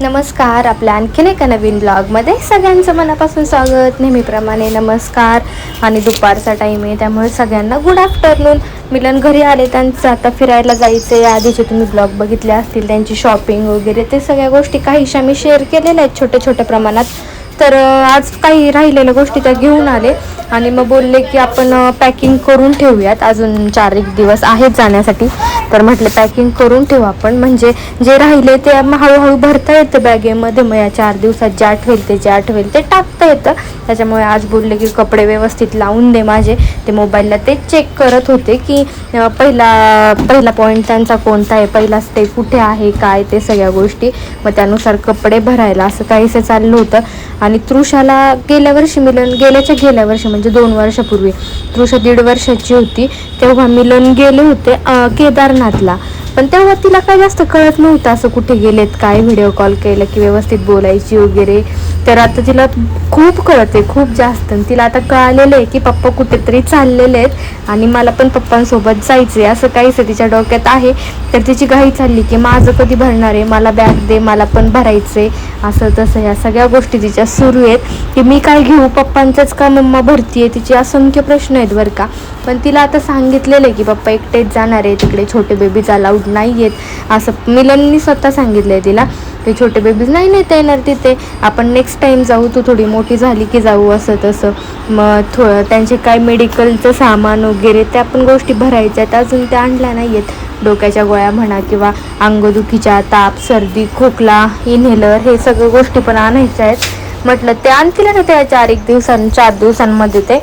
नमस्कार आपल्या आणखीन एका नवीन ब्लॉगमध्ये सगळ्यांचं मनापासून स्वागत. नेहमीप्रमाणे नमस्कार. आणि दुपारचा टाईम आहे त्यामुळे सगळ्यांना गुड आफ्टरनून मिलन घरी आले त्यांचं आता फिरायला जायचं आहे आधीचे तुम्ही ब्लॉग बघितले असतील त्यांची शॉपिंग वगैरे ते सगळ्या गोष्टी काहीशा मी शेअर केलेल्या आहेत छोट्या छोट्या प्रमाणात. तर आज काही राहिलेल्या गोष्टी त्या घेऊन आले. आणि मग बोलले की आपण पॅकिंग करून ठेवूयात. अजून चार एक दिवस आहेत जाण्यासाठी. तर म्हटलं पॅकिंग करून ठेवू आपण. म्हणजे जे राहिले ते हळूहळू भरता येतं बॅगेमध्ये मग या चार दिवसात जे आठवेल ते जे आठवेल ते टाकता येतं. त्याच्यामुळे आज बोलले की कपडे व्यवस्थित लावून दे माझे. ते मोबाईलला ते चेक करत होते की पहिला पहिला पॉईंट त्यांचा कोणता आहे? पहिला स्टे कुठे आहे? काय ते सगळ्या गोष्टी. मग त्यानुसार कपडे भरायला असं काहीसं चाललं होतं. आणि तृषाला गेल्या वर्षी मिलन गेल्याच्या गेल्या वर्षी म्हणजे दोन वर्षापूर्वी तृषा दीड वर्षाची होती. तेव्हा मिलन गेले होते केदार नातला पण तेव्हा तिला काय जास्त कळत नव्हतं असं कुठे गेलेत काय व्हिडिओ कॉल केलं की व्यवस्थित बोलायची वगैरे. तर आता तिला खूप कळते खूप जास्त. आणि तिला आता कळालेलं आहे की पप्पा कुठेतरी चाललेले आहेत आणि मला पण पप्पांसोबत जायचं आहे असं काहीच तिच्या डोक्यात आहे. तर तिची घाई चालली की माझं कधी भरणार आहे? मला बॅग दे मला पण भरायचं आहे असं तसं या सगळ्या गोष्टी तिच्या सुरू आहेत. की मी काय घेऊ? पप्पांचंच का मम्मा भरती आहे तिचे असंख्य प्रश्न आहेत बरं का. पण तिला आता सांगितलेलं आहे की पप्पा एकटेच जाणार आहे तिकडे छोटे बेबीज नाही आहेत असं मिलननी स्वतः सांगितलं आहे तिला ते छोटे बेबीज नाही नेता येणार तिथे. आपण नेक्स्ट टाईम जाऊ तू थोडी मोठी झाली की जाऊ असं तसं. मग थो त्यांचे काय मेडिकलचं सामान वगैरे त्या पण गोष्टी भरायच्या आहेत. अजून त्या आणल्या नाही आहेत डोक्याच्या गोळ्या म्हणा किंवा अंगदुखीच्या ताप सर्दी खोकला इन्हेलर हे सगळ्या गोष्टी पण आणायच्या आहेत. म्हटलं ते आणतील ना त्या चार एक दिवसां चार दिवसांमध्ये ते.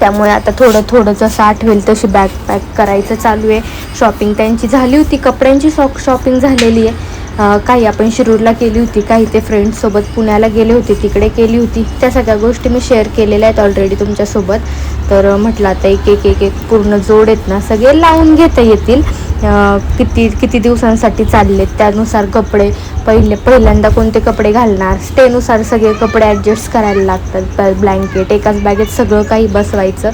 त्यामुळे आता थोडं थोडं जसं आठवेल तशी बॅग पॅक करायचं चालू आहे. शॉपिंग त्यांची झाली होती कपड्यांची शॉप शॉपिंग झालेली आहे. काही आपण शिरूरला केली होती काही ते फ्रेंड्ससोबत पुण्याला गेले होते तिकडे केली होती. त्या सगळ्या गोष्टी मी शेअर केलेल्या आहेत ऑलरेडी तुमच्यासोबत तर म्हटलं आता एक एक एक एक पूर्ण जोड आहेत ना सगळे लावून घेता येतील. किती किती दिवसांसाठी चाललेत त्यानुसार कपडे पहिले पहिल्यांदा कोणते कपडे घालणार? स्टेनुसार सगळे कपडे ॲडजस्ट करायला लागतात ब्लँकेट एकाच बॅगेत सगळं काही बसवायचं.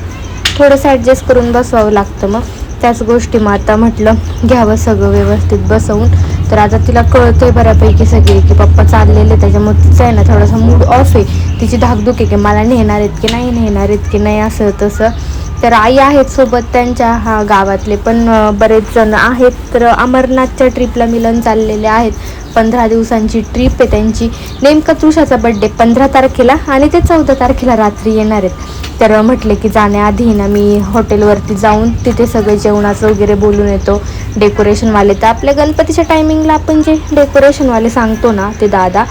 थोडंसं ॲडजस्ट करून बसवावं लागतं मग. त्याच गोष्टी मग आता म्हटलं घ्यावं सगळं व्यवस्थित बसवून. तर आता तिला कळतंय बऱ्यापैकी सगळे की पप्पा चाललेले त्याच्यामुळे तिचा आहे ना थोडासा मूड ऑफ आहे. तिची धाकधूक आहे की मला नेणार आहेत की नाही नेणार आहेत की नाही असं तसं. तर आई आहेत सोबत त्यांच्या हा गावातले पण बरेच जण आहेत. तर अमरनाथच्या ट्रिपला मिलन चाललेले आहेत. पंधरा दिवसांची ट्रिप आहे त्यांची. नेमका तुषाचा बड्डे पंधरा तारखेला आणि ते चौदा तारखेला रात्री येणार आहेत. तर म्हटले की जाण्याआधी ना मी हॉटेलवरती जाऊन तिथे सगळे जेवणाचं वगैरे बोलून येतो. डेकोरेशनवाले तर आपल्या गणपतीच्या टायमिंगला आपण जे डेकोरेशनवाले सांगतो ना ते दादा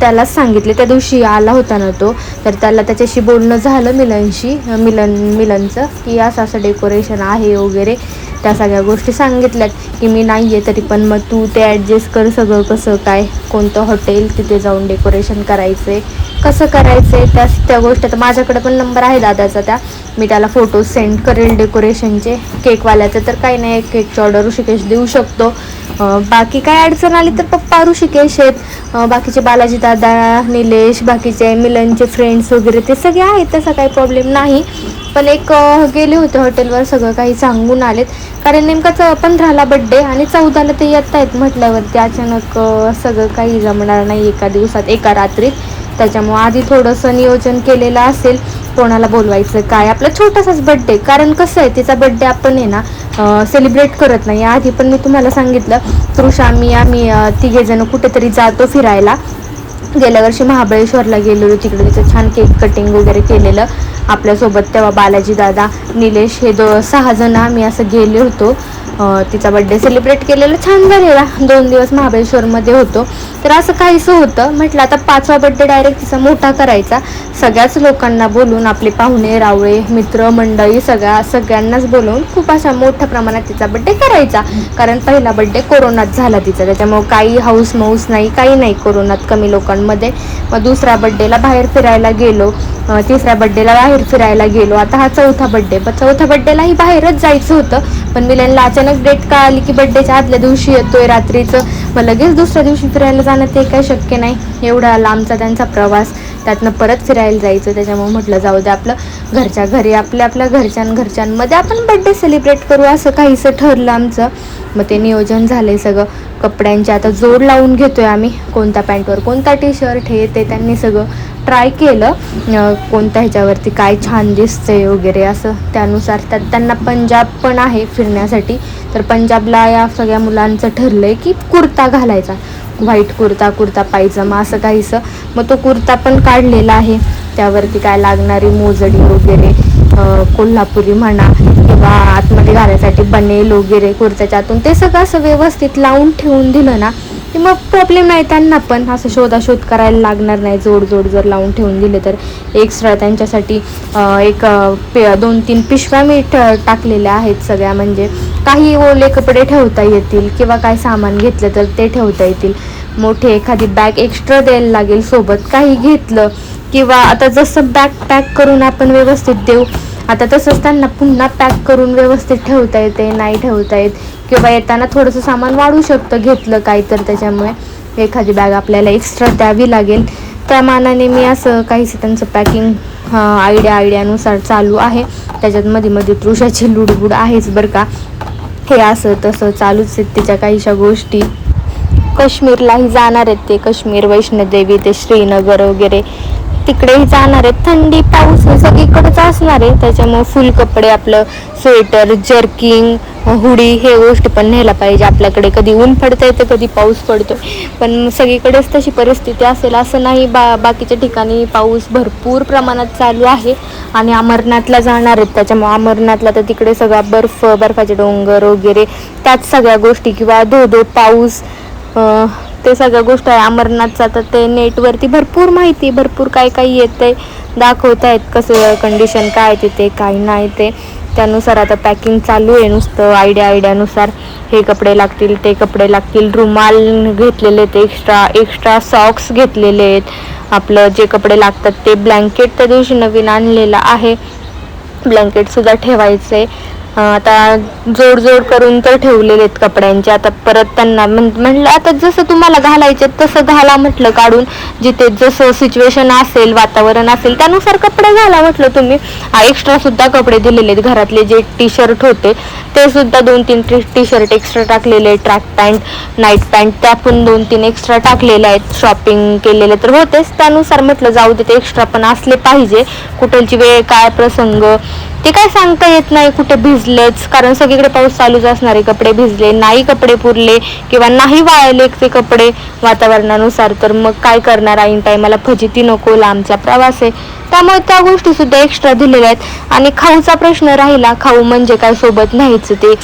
त्यालाच सांगितले. त्या दिवशी आला होता ना तो. तर त्याला त्याच्याशी बोलणं झालं मिलनशी मिलन मिलनचं की असं असं डेकोरेशन आहे वगैरे. त्या सगळ्या गोष्टी सांगितल्यात की मी नाही आहे तरी पण मग तू ते ॲडजस्ट कर सगळं कसं काय कोणतं हॉटेल तिथे जाऊन डेकोरेशन करायचं आहे कसं करायचं आहे त्या त्या गोष्टी. तर माझ्याकडे पण नंबर आहे दादाचा त्या. मी त्याला फोटो सेंड करेल डेकोरेशनचे केकवाल्याचं तर काही नाही केकची ऑर्डर ऋषिकेश देऊ शकतो. बाकी काय अडचण आली तर पप्पा ऋषिकेश आहेत. बाकीचे बालाजी दादा निलेश बाकीचे मिलनचे फ्रेंड फ्रेंड्स वगैरे ते सगळे आहेत तसा काही प्रॉब्लेम नाही. पण एक गेले होते हॉटेलवर सगळं काही सांगून आलेत. कारण नेमका च पंधराला बड्डे आणि चौदाला ते येत आहेत म्हटल्यावरती अचानक सगळं काही जमणार नाही एका दिवसात एका रात्रीत. त्याच्यामुळे आधी थोडंसं नियोजन केलेलं असेल कोणाला बोलवायचं काय. आपला छोटासाच बड्डे कारण कसं आहे तिचा बड्डे आपण आहे ना सेलिब्रेट करत नाही. आधी पण मी तुम्हाला सांगितलं तृषा मी आम्ही तिघेजणं कुठेतरी जातो फिरायला. गेल्या वर्षी महाबळेश्वरला गेलेलो तिकडे तिचं छान केक कटिंग वगैरे केलेलं आपल्यासोबत तेव्हा बालाजी दादा निलेश हे दो सहा जण आम्ही असं गेले होतो. तिचा बड्डे सेलिब्रेट केलेला छान झालेला. दोन दिवस महाबळेश्वरमध्ये होतो. तर असं काहीसं होतं. म्हटलं आता पाचवा बड्डे डायरेक्ट तिचा मोठा करायचा. सगळ्याच लोकांना बोलून आपले पाहुणे रावळे मित्र मंडळी सगळ्या सगळ्यांनाच बोलवून खूप अशा मोठ्या प्रमाणात तिचा बड्डे करायचा. कारण पहिला बड्डे कोरोनात झाला तिचा. त्याच्यामुळे काही हाऊस माऊस नाही काही नाही कोरोनात कमी लोकांमध्ये. मग दुसऱ्या बड्डेला बाहेर फिरायला गेलो. तिसऱ्या बड्डेला बाहेर फिरायला गेलो. आता हा चौथा बड्डे पण चौथ्या बड्डेलाही बाहेरच जायचं होतं. पण मिलनला अचानक डेट का आली की बड्डेच्या आदल्या दिवशी येतोय रात्रीचं? मग लगेच दुसऱ्या दिवशी फिरायला जाणं ते काही शक्य नाही. एवढा लांबचा त्यांचा प्रवास. त्यातनं परत फिरायला जायचं त्याच्यामुळे म्हटलं जाऊ दे आपलं घरच्या घरी आपल्या आपल्या घरच्यां घरच्यांमध्ये आपण बड्डे सेलिब्रेट करू असं काहीसं ठरलं आमचं. मग ते नियोजन झालंय सगळं. कपड्यांचे आता जोड लावून घेतोय आम्ही. कोणत्या पॅन्टवर कोणता टी शर्ट हे ते त्यांनी सगळं ट्राय केलं. कोणत्या ह्याच्यावरती काय छान दिसतंय वगैरे असं त्यानुसार त्यात त्यांना पंजाब पण आहे फिरण्यासाठी. तर पंजाबला या सगळ्या मुलांचं ठरलंय की कुर्ता घालायचा. व्हाईट कुर्ता कुर्ता पायजमा असं काहीसं. मग तो कुर्ता पण काढलेला आहे. त्यावरती काय लागणारी मोजडी वगैरे कोल्हापुरी म्हणा किंवा आतमध्ये घालायसाठी बनेल वगैरे कुर्त्याच्या आतून ते सगळं असं व्यवस्थित लावून ठेवून दिलं ना की मग प्रॉब्लेम नाही त्यांना पण. असं शोधाशोध करायला लागणार नाही. जोड जोड जर लावून ठेवून दिले तर. एक्स्ट्रा त्यांच्यासाठी एक पे दोन तीन पिशव्या मी टाकलेल्या आहेत सगळ्या. म्हणजे काही ओले कपडे ठेवता येतील किंवा काय सामान घेतलं तर ते ठेवता येतील. मोठी एखादी बॅग एक्स्ट्रा द्यायला लागेल. सोबत काही घेतलं किंवा आता जसं बॅग पॅक करून आपण व्यवस्थित देऊ आता तसंच त्यांना पुन्हा पॅक करून व्यवस्थित ठेवता येते नाही ठेवता येत. किंवा येताना थोडंसं सामान वाढू शकतं घेतलं काय तर त्याच्यामुळे. एखादी बॅग आपल्याला एक्स्ट्रा द्यावी लागेल. त्या मानाने मी असं काहीसं त्यांचं पॅकिंग आयडिया आयडियानुसार चालू आहे. त्याच्यात मध्ये मध्ये तृषाची लुडबुड आहेच बरं का. हे असं तसं चालूच आहेत तिच्या काहीशा गोष्टी. काश्मीरलाही जाणार आहेत ते. काश्मीर वैष्णोदेवी ते श्रीनगर वगैरे. तिकडेही जाणार आहेत. थंडी पाऊस हे सगळीकडेच असणार आहे. त्याच्यामुळे फुल कपडे आपलं स्वेटर जर्किंग हुडी हे गोष्टी पण न्यायला पाहिजे. आपल्याकडे कधी ऊन पडतंय तर कधी पाऊस पडतोय. पण सगळीकडेच तशी परिस्थिती असेल असं नाही. बा बाकीच्या ठिकाणी पाऊस भरपूर प्रमाणात चालू आहे आणि अमरनाथला जाणार आहेत. त्याच्यामुळे अमरनाथला तर तिकडे सगळा बर्फ बर्फाचे डोंगर वगैरे त्याच सगळ्या गोष्टी किंवा धो धो पाऊस ते सगळ्या गोष्ट आहे. अमरनाथचा तर ते नेटवरती भरपूर माहिती भरपूर काय काय येतंय दाखवत आहेत कसं कंडिशन काय तिथे काय नाही ते. त्यानुसार आता पॅकिंग चालू आहे नुसतं आयडिया आयडियानुसार हे कपडे लागतील ते कपडे लागतील. रुमाल घेतलेले आहेत एक्स्ट्रा एक्स्ट्रा सॉक्स घेतलेले आहेत. आपलं जे कपडे लागतात ते ब्लँकेट त्या दिवशी नवीन आणलेलं आहे. ब्लँकेटसुद्धा ठेवायचं आहे आता जोड जोड करून तर ठेवलेले आहेत कपड्यांचे. आता परत त्यांना म्हण- म्हणलं आता जसं तुम्हाला घालायचे तसं घाला म्हटलं काढून. जिथे जसं सिच्युएशन असेल वातावरण असेल त्यानुसार कपडे घाला म्हटलं तुम्ही. एक्स्ट्रा सुद्धा कपडे दिलेले आहेत घरातले जे टी शर्ट होते ते सुद्धा दोन तीन टी शर्ट एक्स्ट्रा टाकलेले ट्रॅक पॅन्ट नाईट पॅन्ट त्या पण दोन तीन एक्स्ट्रा टाकलेले आहेत. शॉपिंग केलेले तर होतेच. त्यानुसार म्हटलं जाऊ दे ते एक्स्ट्रा पण असले पाहिजे. कुठलची वेळ काय प्रसंग ते काय सांगता येत नाही कुठे भिजलेच कारण सगळीकडे पाऊस चालूच असणारे कपडे भिजले नाही कपडे पुरले किंवा नाही वाळले ते कपडे वातावरणानुसार तर मग काय करणार? ऐन टायमाला फजिती नको लांबचा प्रवास आहे. त्यामुळे त्या गोष्टी सुद्धा एक्स्ट्रा दिलेल्या आहेत. आणि खाऊचा प्रश्न राहिला खाऊ म्हणजे काय सोबत नाहीच ते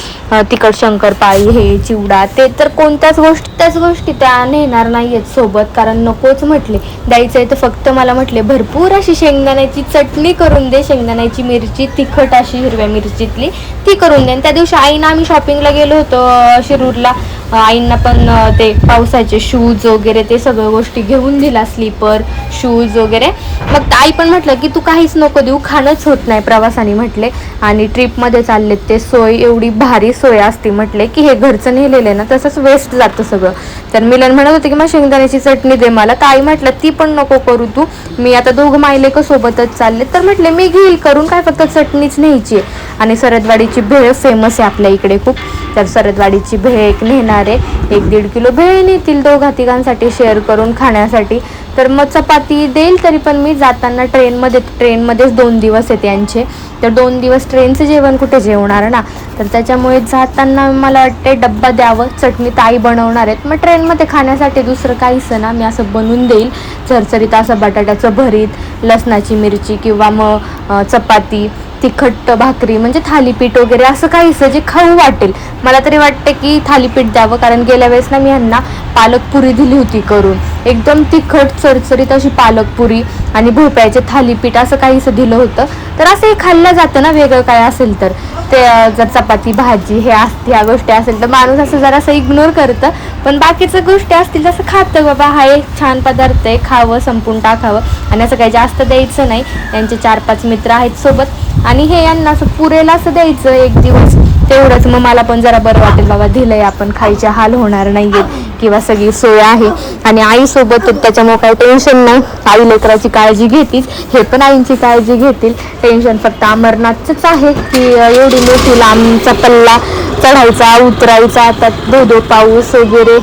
तिखट शंकरपाळी हे चिवडा ते तर कोणत्याच गोष्टी त्याच गोष्टी त्या नेणार नाहीयेत सोबत. कारण नकोच म्हटले. द्यायचं आहे तर फक्त मला म्हटले भरपूर अशी शेंगदाण्याची चटणी करून दे शेंगदाण्याची मिरची तिखट अशी हिरव्या मिरचीतली ती करून दे. आणि त्या दिवशी आईनं आम्ही शॉपिंगला गेलो होतो शिरूरला. आईंना पण ते पावसाचे शूज वगैरे ते सगळं गोष्टी घेऊन दिला स्लीपर शूज वगैरे. मग आई पण म्हटलं की तू काहीच नको देऊ खाणंच होत नाही प्रवासाने म्हटले. आणि ट्रिपमध्ये चाललेत ते सोय एवढी भारी सोय असते म्हटले की हे घरचं नेलेलं आहे ना तसंच वेस्ट जातं सगळं. तर मिलन म्हणत होते की मग शेंगदाण्याची चटणी दे मला. तर आई म्हटलं ती पण नको करू तू. मी आता दोघं मायले का सोबतच चालले? तर म्हटले मी घेईल करून काय फक्त चटणीच न्यायची आहे. आणि सरदवाडीची भेळ फेमस आहे आपल्या इकडे खूप. तर सरदवाडीची भेळ एक नेणार आहे. एक दीड किलो भेळ नेतील दोघा तिघांसाठी शेअर करून खाण्यासाठी. तर मग चपाती देईल तरी पण मी. जाताना ट्रेनमध्ये ट्रेनमध्येच दोन दिवस येते यांचे. तर दोन दिवस ट्रेनचं जेवण कुठे जेवणार ना? तर त्याच्यामुळे जाताना मला वाटते डब्बा द्यावं. चटणी ताई बनवणार आहेत. मग ट्रेनमध्ये खाण्यासाठी दुसरं काहीच ना मी असं बनवून देईल. चरचरीत असं बटाट्याचं भरीत लसणाची मिरची किंवा मग चपाती तिखट भाकरी म्हणजे थालीपीठ वगैरे असं काहीच जे खाऊ वाटेल. मला तरी वाटतं की थालीपीठ द्यावं कारण गेल्या वेळेस ना मी ह्यांना पालकपुरी दिली होती करून. एकदम तिखट चरचरीत अशी पालकपुरी आणि भोपळ्याचे थालीपीठ असं काहीसं दिलं होतं. तर असं हे खाल्लं जातं ना वेगळं काय असेल तर. ते जर चपाती भाजी हे असते ह्या गोष्टी असेल तर माणूस असं जरासं इग्नोर करतं. पण बाकीचं गोष्टी असतील तसं खातं बाबा हा एक छान पदार्थ आहे खावं संपून टाकावं. आणि असं काही जास्त द्यायचं नाही. यांचे चार पाच मित्र आहेत सोबत. आणि हे यांना असं पुरेला असं द्यायचं एक दिवस. तेवढंच मग मला पण जरा बरं वाटेल बाबा दिलंय आपण खायचे हाल होणार नाहीयेत किंवा सगळी सोय आहे. आणि आईसोबत आहेत, त्याच्यामुळे काही टेन्शन नाही. आई लेकराची काळजी घेतील हे पण आईंची काळजी घेतील. टेन्शन फक्त अमरनाथचंच आहे की एवढी मोठी लांबचा पल्ला चढायचा उतरायचा आता धो धो पाऊस वगैरे.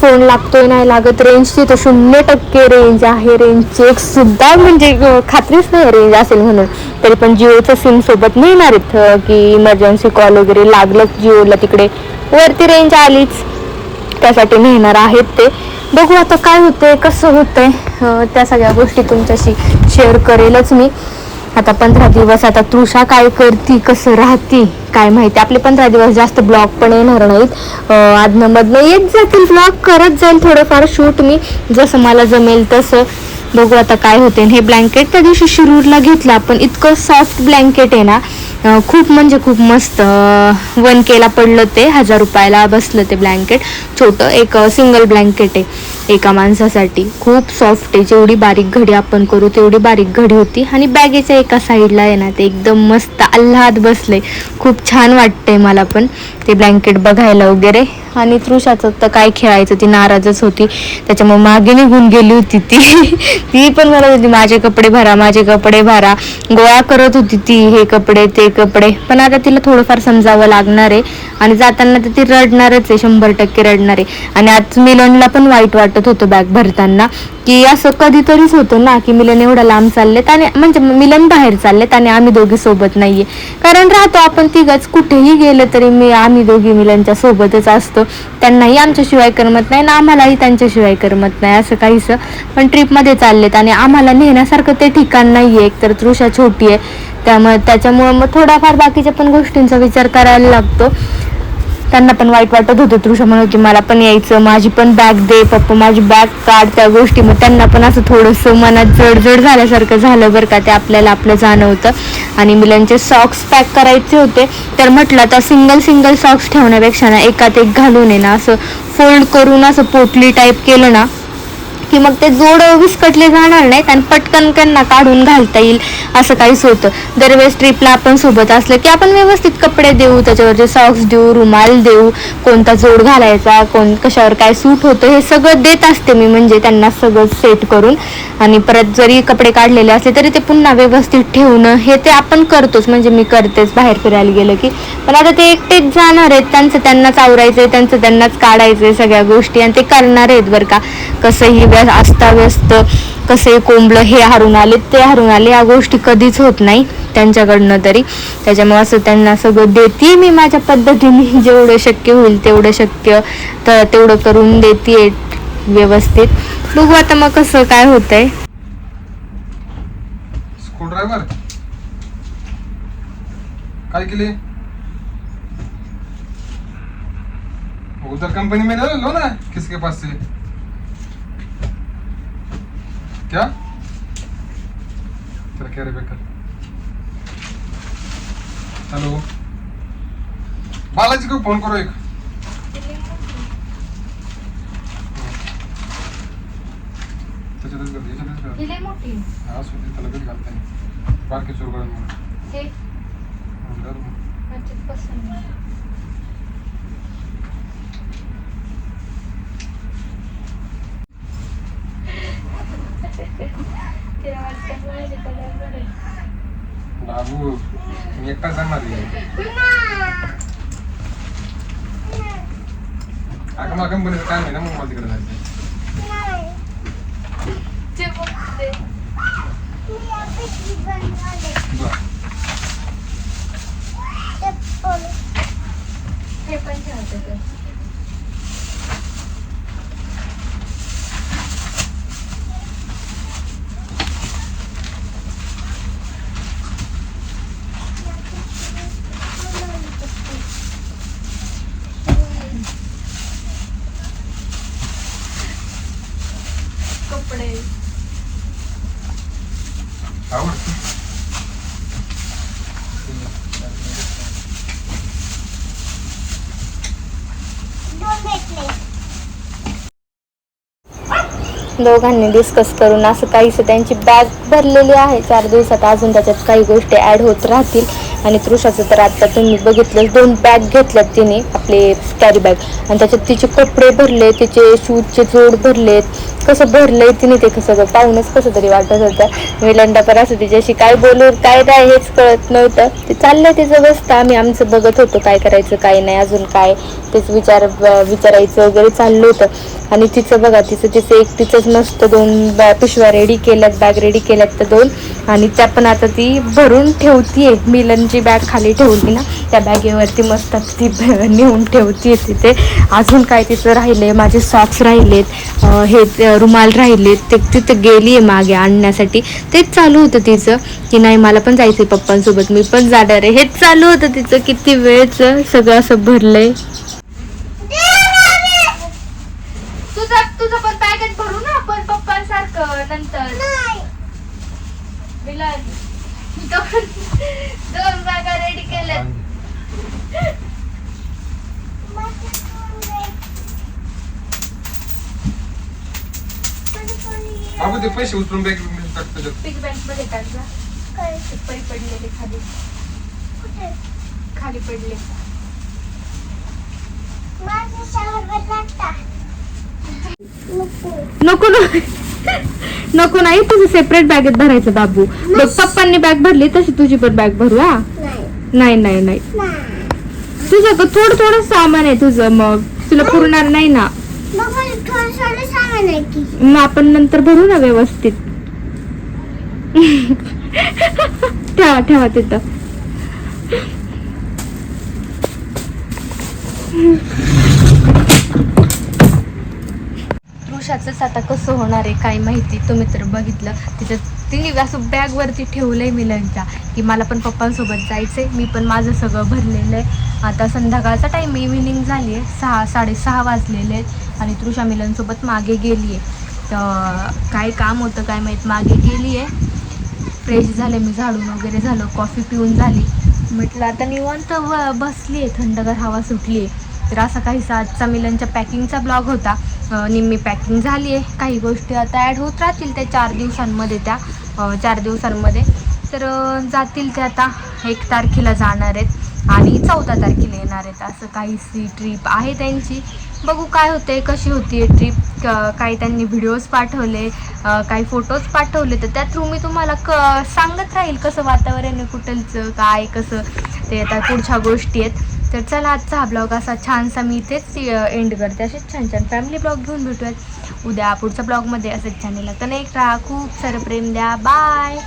फोन लागतोय नाही लागत. रेंजची तर शून्य टक्के रेंज आहे. रेंज चेक सुद्धा म्हणजे खात्रीच नाही रेंज असेल म्हणून. तरी पण जिओचं सिम सोबत नेणार आहेत की इमर्जन्सी कॉल वगैरे लागलं जिओला तिकडे वरती रेंज आलीच. त्यासाठी नेणार आहेत ते. बघू आता काय होतंय कसं होतंय. त्या सगळ्या गोष्टी तुमच्याशी शेअर करेलच मी. आता पंधरा दिवस आता तृषा काय करती कसं राहती काय माहिती. आपले पंधरा दिवस जास्त ब्लॉग पण येणार नाहीत. अं, येत जातील ब्लॉग करत जाईल थोडंफार शूट मी. जसं मला जमेल तसं. बघू आता काय होते हे ब्लँकेट त्या दिवशी शिरूरला घेतलं आपण. इतकं सॉफ्ट ब्लँकेट आहे ना. खूप म्हणजे खूप मस्त वन केला पडलं ते हजार रुपयाला बसलं ते ब्लँकेट छोटं एक सिंगल ब्लँकेट आहे एका माणसासाठी. खूप सॉफ्ट आहे. जेवढी बारीक घडी आपण करू तेवढी बारीक घडी होती. आणि बॅगेच्या एका साईडला आहे ना ते एकदम मस्त आल्हाद बसले खूप छान वाटतंय मला पण. ते ब्लँकेट बघायला वगैरे. आणि तृषाचं तर काय खेळायचं ती नाराजच होती. त्याच्यामुळे मागे निघून गेली होती ती. ती पण म्हणत होती माझे कपडे भरा माझे कपडे भरा. गोळा करत होती ती हे कपडे ते कपडे. पण आता तिला थोडंफार समजावं लागणार आहे. आणि जाताना तर ती रडणारच आहे शंभर टक्के रडणार आहे. आणि आज मिलनला पण वाईट वाटत होतं बॅग भरताना. की असं कधीतरीच होतं ना की मिलन एवढा लांब चाललेत आणि म्हणजे मिलन बाहेर चाललेत आणि आम्ही दोघी सोबत नाहीये. कारण राहतो आपण तिघच. कुठेही गेलं तरी मी आम्ही दोघी मुलांच्या सोबतच असतो. त्यांनाही आमच्याशिवाय करमत नाही ना आम्हालाही त्यांच्याशिवाय करमत नाही असं काहीसं. पण ट्रिपमध्ये चाललेत आणि आम्हाला नेण्यासारखं ते ठिकाण नाही एक तर तृषा छोटी आहे. त्यामुळे त्याच्यामुळं मग थोडाफार बाकीच्या पण गोष्टींचा विचार करायला लागतो. त्यांना पण वाईट वाटत होतं. तृषा म्हणत होती मला पण यायचं. माझी पण बॅग दे पप्पा. माझी बॅग काढ त्या गोष्टी. मग त्यांना पण असं थोडंसं मनात जडजड झाल्यासारखं झालं बरं का ते आपल्याला आपलं जाणवतं. आणि मुलांचे सॉक्स पॅक करायचे होते. तर म्हटलं आता सिंगल सिंगल सॉक्स ठेवण्यापेक्षा ना एकात एक घालून आहे ना. असं फोल्ड करून असं पोटली टाईप केलं ना की मग ते जोड विस्कटले जाणार नाहीत आणि पटकन त्यांना काढून घालता येईल असं काहीच होतं. दरवेळेस ट्रिपला आपण सोबत असलं की आपण व्यवस्थित कपडे देऊ त्याच्यावरचे सॉक्स देऊ रुमाल देऊ कोणता जोड घालायचा कोण कशावर काय सूट होतं हे सगळं देत असते मी म्हणजे त्यांना सगळं सेट करून. आणि परत जरी कपडे काढलेले असले तरी ते पुन्हा व्यवस्थित ठेवणं हे ते आपण करतोच म्हणजे मी करतेच बाहेर फिरायला गेलं की. पण आता ते एकटेच जाणार आहेत त्यांचं त्यांनाच आवरायचंय त्यांचं त्यांनाच काढायचंय सगळ्या गोष्टी आणि ते करणार आहेत बरं का. कसंही व्य अस्ताव्यस्त कसे कोंबलं हे हरून आले ते हरून आले या गोष्टी कधीच होत नाही त्यांच्याकडनं तरी. त्याच्यामुळे असं त्यांना सगळं देते मी माझ्या पद्धतीने. जेवढं शक्य होईल तेवढं शक्य तर तेवढं करून देते व्यवस्थित. बघू आता मग कसं काय होतंय. आहे काय केले? उधर कंपनी में लो ना किसके पास से? क्या तेरा क्या रे बेकर हेलो बालाजी को फोन करो एक त्याच्यातच गर्दी याच्यातच गर्दी हा सुद्धा त्याला कधी घालता नाही बारके सुरू करून म्हणून मग. बाबू मी एकटा जाणार आहे. अगं मला कंपनीचं काम आहे ना मग मला तिकडे जायचं बरं कपडे आवडतं दोघांनी डिस्कस करून असं काहीसं त्यांची बॅग भरलेली आहे. चार दिवसात अजून त्याच्यात काही गोष्टी ॲड होत राहतील. आणि तृषाचं तर आता तुम्ही बघितलं दोन बॅग घेतल्यात तिने आपले कॅरी बॅग आणि त्याच्यात तिचे कपडे भरले तिचे शूजचे जोड भरलेत. कसं भरलंय तिने ते कसं पाहूनच कसं तरी वाटत होतं. मी लंडापर असं तिच्याशी काय बोलू काय नाही हेच कळत नव्हतं. ते चाललंय तिचं बसतं आम्ही आमचं बघत होतो काय करायचं काय नाही अजून काय. तेच विचार विचारायचं वगैरे चाललं होतं. आणि तिचं बघा तिचं तिचं एक तिचंच मस्त दोन बॅ पिशव्या रेडी केल्यात बॅग रेडी केल्यात तर दोन. आणि त्या पण आता ती भरून ठेवतीये मिलनची बॅग खाली ठेवली ना त्या बॅगेवरती मस्त ती नेऊन ठेवतीये तिथे. अजून काय तिचं राहिले माझे सॉक्स राहिलेत. हे रुमाल राहिलेत. ते तिथं गेली आहे मागे आणण्यासाठी. तेच चालू होतं तिचं. की नाही मला पण जायचंय पप्पांसोबत. मी पण जाणार आहे. हेच चालू होतं तिचं. किती वेळचं सगळं असं भरलंय. तुझं तुझं पण पॅकेट भरू ना आपण पप्पांसारखं नंतर. दोन दोन बॅगा रेडी केल्यात. बाबू ते पैसे उचलून बॅग त्याच्यात. पिग बँकमध्ये टाक जा. ते पै पडलेले खाली. खाली पडले. नको नको. नको नाही तुझं सेपरेट बॅगेत भरायचं बाबू. बघ पप्पांनी बॅग भरली तशी तुझी पण बॅग भरू हा? नाही. नाही नाही तुझं तर थोडं थोडं सामान आहे तुझं मग. तुला पुरणार नाही ना? मग आपण नंतर भरू ना व्यवस्थित. ठेवा ठेवा तिथं. पुरुषाचंच आता कसं होणार आहे काय माहिती? तुम्ही तर बघितलं. तिथं तिने असं बॅगवरती ठेवलं आहे मिलनच्या की मला पण पप्पांसोबत जायचं आहे मी पण माझं सगळं भरलेलं आहे. आता संध्याकाळचा टाईम इव्हिनिंग झाली आहे. सहा साडेसहा वाजलेले आहेत आणि तृषा मिलनसोबत मागे गेली आहे. तर काय काम होतं काय माहीत मागे गेली आहे. फ्रेश झाले मी झाडून वगैरे झालं कॉफी पिऊन झाली. म्हटलं आता निवांत व बसली आहे थंडगार हवा सुटली आहे. तर असा काहीसा आजचा मिलनच्या पॅकिंगचा ब्लॉग होता. निम्मी पॅकिंग झाली आहे काही गोष्टी आता ॲड होत राहतील त्या चार दिवसांमध्ये त्या चार दिवसांमध्ये. तर जातील ते आता. एक तारखेला जाणार आहेत आणि चौदा तारखेला येणार आहेत. असं काहीशी ट्रिप आहे त्यांची. बघू काय होते कशी होती ट्रिप काही त्यांनी व्हिडिओज पाठवले काही फोटोज पाठवले. तर त्या थ्रू मी तुम्हाला क सांगत राहील कसं वातावरण आहे कुठलचं काय कसं. ते आता पुढच्या गोष्टी आहेत. तर चला आजचा हा ब्लॉग असा छानसा मी इथेच एंड करते. असेच छान छान फॅमिली ब्लॉग घेऊन भेटूयात. उद्या पुढच्या ब्लॉगमध्ये असंच छान लागतं नाही राहा. खूप सारं प्रेम द्या. बाय